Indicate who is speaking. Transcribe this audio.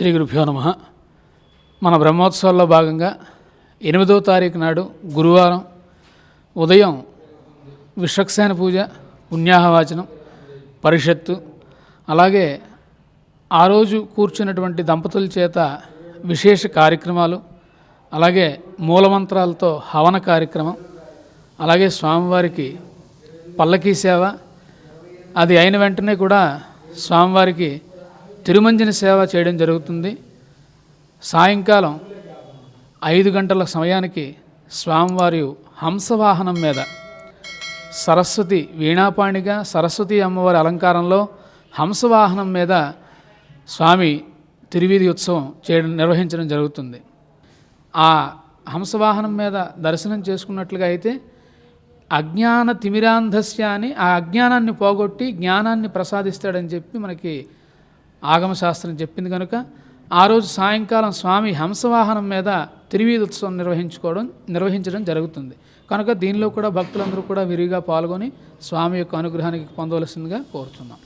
Speaker 1: శ్రీ గురుభ్యో నమ. మన బ్రహ్మోత్సవాల్లో భాగంగా ఎనిమిదవ తారీఖు నాడు గురువారం ఉదయం విశ్వక్సేన పూజ పుణ్యాహవాచనం పరిషత్తు అలాగే ఆ రోజు కూర్చున్నటువంటి దంపతుల చేత విశేష కార్యక్రమాలు అలాగే మూలమంత్రాలతో హవన కార్యక్రమం అలాగే స్వామివారికి పల్లకీ సేవ అది అయిన వెంటనే కూడా స్వామివారికి తిరుమంజన సేవ చేయడం జరుగుతుంది. సాయంకాలం ఐదు గంటల సమయానికి స్వామివారి హంసవాహనం మీద సరస్వతి వీణాపాణిగా సరస్వతి అమ్మవారి అలంకారంలో హంసవాహనం మీద స్వామి తిరువీధి ఉత్సవం చేయడం నిర్వహించడం జరుగుతుంది. ఆ హంసవాహనం మీద దర్శనం చేసుకున్నట్లుగా అయితే అజ్ఞాన తిమిరాంధస్య అని ఆ అజ్ఞానాన్ని పోగొట్టి జ్ఞానాన్ని ప్రసాదిస్తాడని చెప్పి మనకి ఆగమశాస్త్రం చెప్పింది కనుక ఆ రోజు సాయంకాలం స్వామి హంసవాహనం మీద తిరువీధి ఉత్సవం నిర్వహించుకోవడం నిర్వహించడం జరుగుతుంది. కనుక దీనిలో కూడా భక్తులందరూ కూడా విరివిగా పాల్గొని స్వామి యొక్క అనుగ్రహానికి పొందవలసిందిగా కోరుతున్నాం.